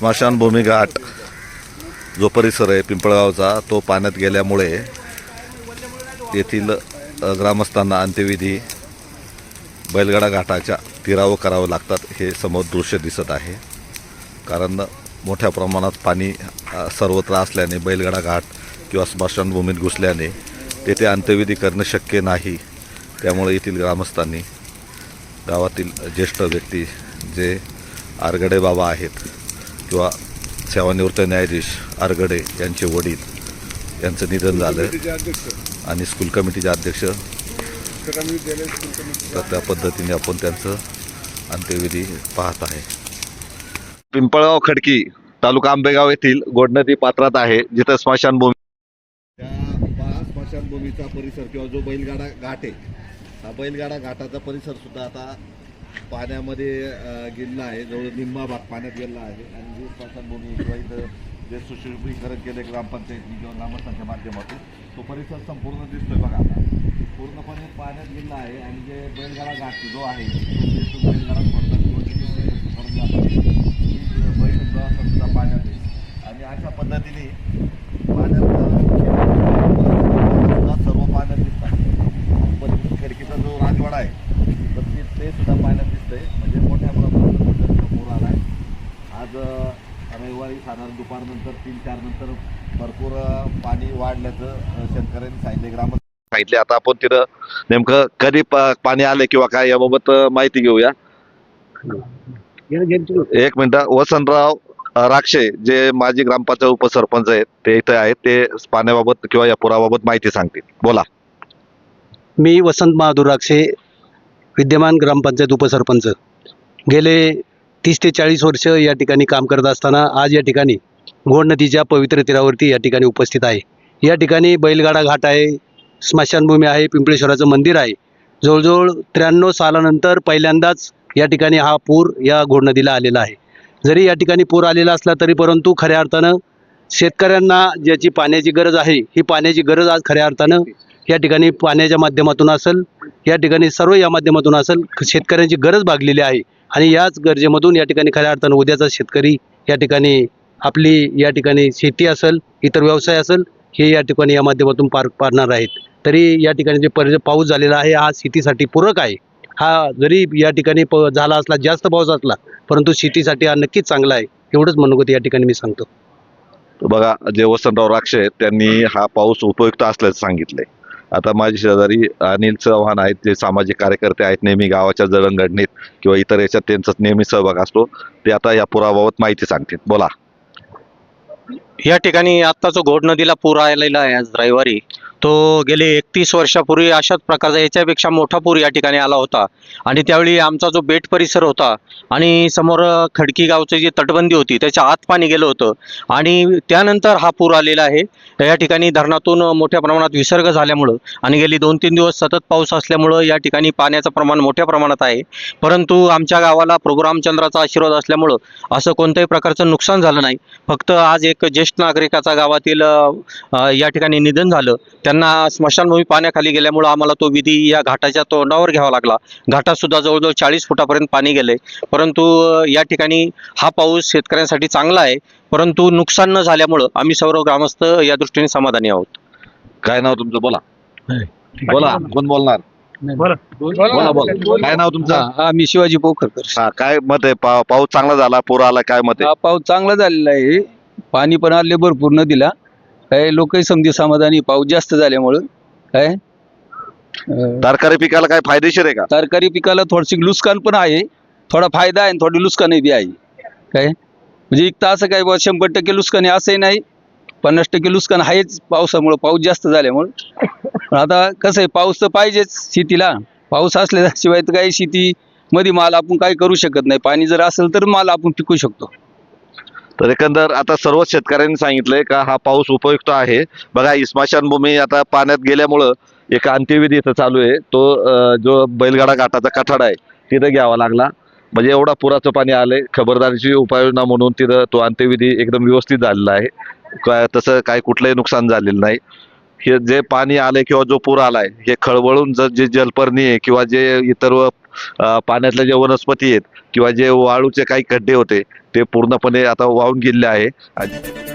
स्मशानभूमी घाट जो परिसर आहे पिंपळगावचा तो पाण्यात गेल्यामुळे येथील ग्रामस्थांना अंत्यविधी बैलगाडा घाटाच्या तीरावर करावं लागतात हे समोर दृश्य दिसत आहे. कारण मोठ्या प्रमाणात पाणी सर्वत्र असल्याने बैलगाडा घाट किंवा स्मशानभूमीत घुसल्याने तेथे अंत्यविधी करणं शक्य नाही. त्यामुळे येथील ग्रामस्थांनी गावातील ज्येष्ठ व्यक्ती जे आरगडे बाबा आहेत किंवा सेवानिवृत्त न्यायाधीश आरगडे यांचे वडील यांचं निधन झालं. आणि स्कूल कमिटीचे अध्यक्ष. तर त्या पद्धतीने आपण त्यांचं अंत्यविधी पाहत आहे. पिंपळगाव खडकी तालुका आंबेगाव येथील गोडनदी पात्रात आहे जिथं स्मशानभूमी त्या स्मशानभूमीचा परिसर किंवा जो बैलगाडा घाट आहे हा बैलगाडा घाटाचा परिसर सुद्धा आता पाण्यामध्ये गेलेला आहे. जवळ निम्मा भाग पाण्यात गेलेला आहे. आणि जे स्मशानभूमी किंवा इथं जे सुशोभीकरण केले ग्रामपंचायतनी किंवा ग्रामस्थांच्या माध्यमातून तो परिसर संपूर्ण दिसतोय बघा आता. पूर्णपणे पाण्यात गेलेला आहे. आणि जे बैलगाडा घाट जो आहे तो तो बैलगाडा सोडतात किंवा तिथे करून जातात ती बैल सुद्धा पाण्यात आहे आणि अशा पद्धतीने पाण्यात सुद्धा सर्व पाण्यात दिसतात पण खिडकीचा जो राजवाडा आहे तर ते ते सुद्धा पाण्यात दिसतंय म्हणजे मोठ्या प्रमाणात सध्या पूर आला आहे आज अ, रविवारी साधारण दुपारनंतर तीन चार नंतर भरपूर पाणी वाढल्याचं शेतकऱ्यांनी सांगितले ग्राम सांगितले आता आपण तिथं नेमकं कधी प- पाणी आले किंवा काय याबाबत माहिती घेऊया. एक मिनिट वसंतराव राक्षे जे माजी ग्रामपंचायत उपसरपंच आहेत ते इथे आहेत ते पाण्याबाबत किंवा या पुराबाबत माहिती सांगतील. बोला. मी वसंत बहादूर राक्षे विद्यमान ग्रामपंचायत उपसरपंच. गेले तीस ते चाळीस वर्ष या ठिकाणी काम करत असताना आज या ठिकाणी गोड नदीच्या पवित्र तीरावरती या ठिकाणी उपस्थित आहे. या ठिकाणी बैलगाडा घाट आहे स्मशानभूमी आहे पिंपळेश्वराचं मंदिर आहे. जवळजवळ त्र्याण्णव सालानंतर पहिल्यांदाच या ठिकाणी हा पूर या घोड नदीला आलेला आहे. जरी या ठिकाणी पूर आलेला असला तरी परंतु खऱ्या अर्थानं शेतकऱ्यांना ज्याची पाण्याची गरज आहे ही पाण्याची गरज आज खऱ्या अर्थानं या ठिकाणी पाण्याच्या माध्यमातून असेल या ठिकाणी सर्व या माध्यमातून असेल शेतकऱ्यांची गरज भागलेली आहे. आणि याच गरजेमधून या ठिकाणी खऱ्या अर्थानं उद्याचा शेतकरी या ठिकाणी आपली या ठिकाणी शेती असेल इतर व्यवसाय असेल हे या ठिकाणी या माध्यमातून पार पाडणार आहेत. तरी या ठिकाणी जे पर पाऊस झालेला आहे हा शेतीसाठी पूरक आहे. हा जरी या ठिकाणी प झाला असला जास्त पाऊस असला परंतु शेतीसाठी हा नक्कीच चांगला आहे एवढंच म्हणणं या ठिकाणी मी सांगतो. बघा जे वसंतराव राक्षे आहेत त्यांनी हा पाऊस उपयुक्त असल्याचं सांगितलंय. आता माझे शेजारी अनिल चव्हाण आहेत जे सामाजिक कार्यकर्ते आहेत नेहमी गावाच्या जडणघडणीत किंवा इतर याच्यात त्यांचा नेहमी सहभाग असतो. ते आता या पुराबाबत माहिती सांगतील. बोला. या ठिकाणी आत्ता जो घोड नदीला पूर आलेला आहे आज रविवारी. तो गेले एकतीस वर्षापूर्वी अशाच प्रकारचा याच्यापेक्षा मोठा पूर या ठिकाणी आला होता. आणि त्यावेळी आमचा जो बेट परिसर होता आणि समोर खडकी गावची जी तटबंदी होती त्याच्या आत पाणी गेलं होतं. आणि त्यानंतर हा पूर आलेला आहे. या ठिकाणी धरणातून मोठ्या प्रमाणात विसर्ग झाल्यामुळं आणि गेली दोन तीन दिवस सतत पाऊस असल्यामुळं या ठिकाणी पाण्याचं प्रमाण मोठ्या प्रमाणात आहे. परंतु आमच्या गावाला प्रभू रामचंद्राचा आशीर्वाद असल्यामुळं असं कोणत्याही प्रकारचं नुकसान झालं नाही. फक्त आज एक ज्येष्ठ नागरिकाचा गावातील या ठिकाणी निधन झालं. त्यांना स्मशानभूमी पाण्याखाली गेल्यामुळं आम्हाला तो विधी या घाटाच्या तोंडावर घ्यावा लागला. घाटात सुद्धा जवळजवळ चाळीस फुटापर्यंत पाणी गेले परंतु या ठिकाणी हा पाऊस शेतकऱ्यांसाठी चांगला आहे. परंतु नुकसान न झाल्यामुळं आम्ही सर्व ग्रामस्थ या दृष्टीने समाधानी आहोत. काय नाव तुमचं? बोला. बोला. कोण बोलणार? बोला बोला. काय नाव तुमचं? हा मी शिवाजी पोखरकर. हा काय मत आहे? पा- पाऊस चांगला झाला पूर आला काय मत आहे? हा पाऊस चांगला झालेला आहे. पाणी पण आले भरपूर नदीला. काय लोकही समजे समाधानी पाऊस जास्त झाल्यामुळं काय? तरकारी पिकाला काय फायदेशीर आहे का? तरकारी पिकाला थोडीशी नुकसान पण आहे. थोडा फायदा आहे आणि थोडी नुकसानही बी आहे. काय? म्हणजे एक तर असं काय बुवा शंभर टक्के नुकसान आहे असंही नाही. पन्नास टक्के नुकसान आहेच पावसामुळं. पाऊस जास्त झाल्यामुळं. पण आता कसं आहे पाऊस तर पाहिजेच शेतीला. पाऊस असल्याशिवाय तर काही शेती मध्ये माल आपण काही करू शकत नाही. पाणी जर असेल तर माल आपण पिकू शकतो. तर एकंदर आता सर्व शेतकऱ्यांनी सांगितलंय का हा पाऊस उपयुक्त आहे. बघा स्मशानभूमी आता पाण्यात गेल्यामुळं एक अंत्यविधी इथं चालू आहे. तो जो बैलगाडा घाटाचा कठाडा आहे तिथं घ्यावा लागला. म्हणजे एवढा पुराचं पाणी आलंय. खबरदारीची उपाययोजना म्हणून तिथं तो अंत्यविधी एकदम व्यवस्थित झालेला आहे. काय तसं काय कुठलंही नुकसान झालेलं नाही. हे जे पाणी आलंय किंवा जो पूर आलाय हे खळबळून जर जे जलपर्णी आहे किंवा जे इतर पाण्यातल्या ज्या वनस्पती आहेत किंवा जे वाळूचे काही खड्डे होते ते पूर्णपणे आता वाहून गेलेले आहे. आणि